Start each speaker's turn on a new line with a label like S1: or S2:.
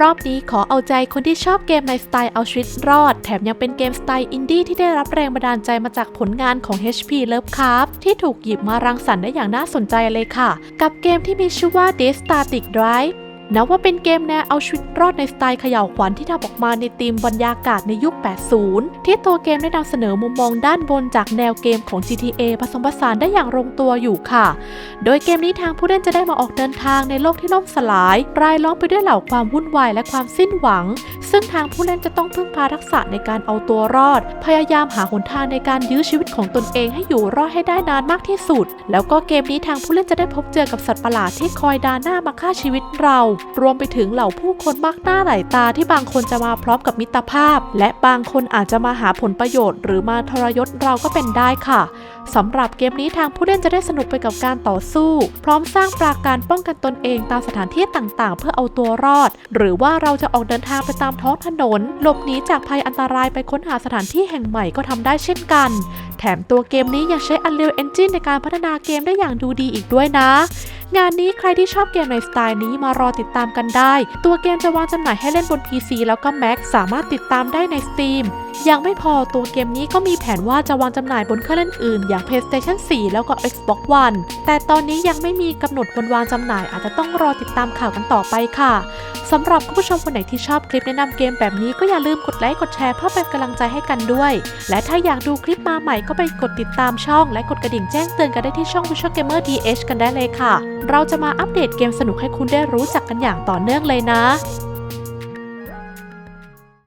S1: รอบนี้ขอเอาใจคนที่ชอบเกมในสไตล์เอาชีวิตรอด แถมยังเป็นเกมสไตล์อินดี้ที่ได้รับแรงบันดาลใจมาจากผลงานของ HP Lovecraft ที่ถูกหยิบมารังสรรค์ได้อย่างน่าสนใจเลยค่ะ กับเกมที่มีชื่อว่า d e s t a t i c Drive นับว่าเป็นเกมแนวเอาชีวิตรอดในสไตล์เขย่าวขวัญที่ทำออกมาในธีมบรรยากาศในยุค 80 ที่ตัวเกมได้นำเสนอมุมมองด้านบนจากแนวเกมของ GTA ผสมผสานได้อย่างลงตัวอยู่ค่ะ โดยเกมนี้ทางผู้เล่นจะได้มาออกเดินทางในโลกที่ล่มสลาย รายล้อมไปด้วยเหล่าความวุ่นวายและความสิ้นหวัง ซึ่งทางผู้เล่นจะต้องพึ่งพาทักษะในการเอาตัวรอด พยายามหาหนทางในการยื้อชีวิตของตนเองให้อยู่รอดให้ได้นานมากที่สุด แล้วก็เกมนี้ทางผู้เล่นจะได้พบเจอกับสัตว์ประหลาดที่คอยดาหน้ามาฆ่าชีวิตเรารวมไปถึงเหล่าผู้คนมากหน้าหลายตาที่บางคนจะมาพร้อมกับมิตรภาพ และบางคนอาจจะมาหาผลประโยชน์ หรือมาทรยศเราก็เป็นได้ค่ะสำหรับเกมนี้ทางผู้เล่นจะได้สนุกไปกับการต่อสู้ พร้อมสร้างปราการป้องกันตนเองตามสถานที่ต่างๆ เพื่อเอาตัวรอด หรือว่าเราจะออกเดินทางไปตามท้องถนน หลบหนีจากภัยอันตรายไปค้นหาสถานที่แห่งใหม่ก็ทำได้เช่นกัน แถมตัวเกมนี้ยังใช้ Unreal Engine ในการพัฒนาเกมได้อย่างดูดีอีกด้วยนะ งานนี้ใครที่ชอบเกมในสไตล์นี้มารอติดตามกันได้ ตัวเกมจะวางจำหน่ายให้เล่นบน PC แล้วก็ Mac สามารถติดตามได้ใน Steam ยังไม่พอตัวเกมนี้ก็มีแผนว่าจะวางจำหน่ายบนเครื่องเล่นอื่น อย่าง PlayStation 4 แล้วก็ Xbox One แต่ตอนนี้ยังไม่มีกำหนดวันวางจำหน่าย อาจจะต้องรอติดตามข่าวกันต่อไปค่ะสำหรับคุณผู้ชมคนไหนที่ชอบคลิปแนะนำเกมแบบนี้ก็อย่าลืมกดไลค์กดแชร์เพื่อเป็นกำลังใจให้กันด้วย และถ้าอยากดูคลิปมาใหม่ก็ไปกดติดตามช่อง และกดกระดิ่งแจ้งเตือนกันได้ที่ช่อง Visual Gamer DH กันได้เลยค่ะ เราจะมาอัปเดตเกมสนุกให้คุณได้รู้จักกันอย่างต่อเนื่องเลยนะ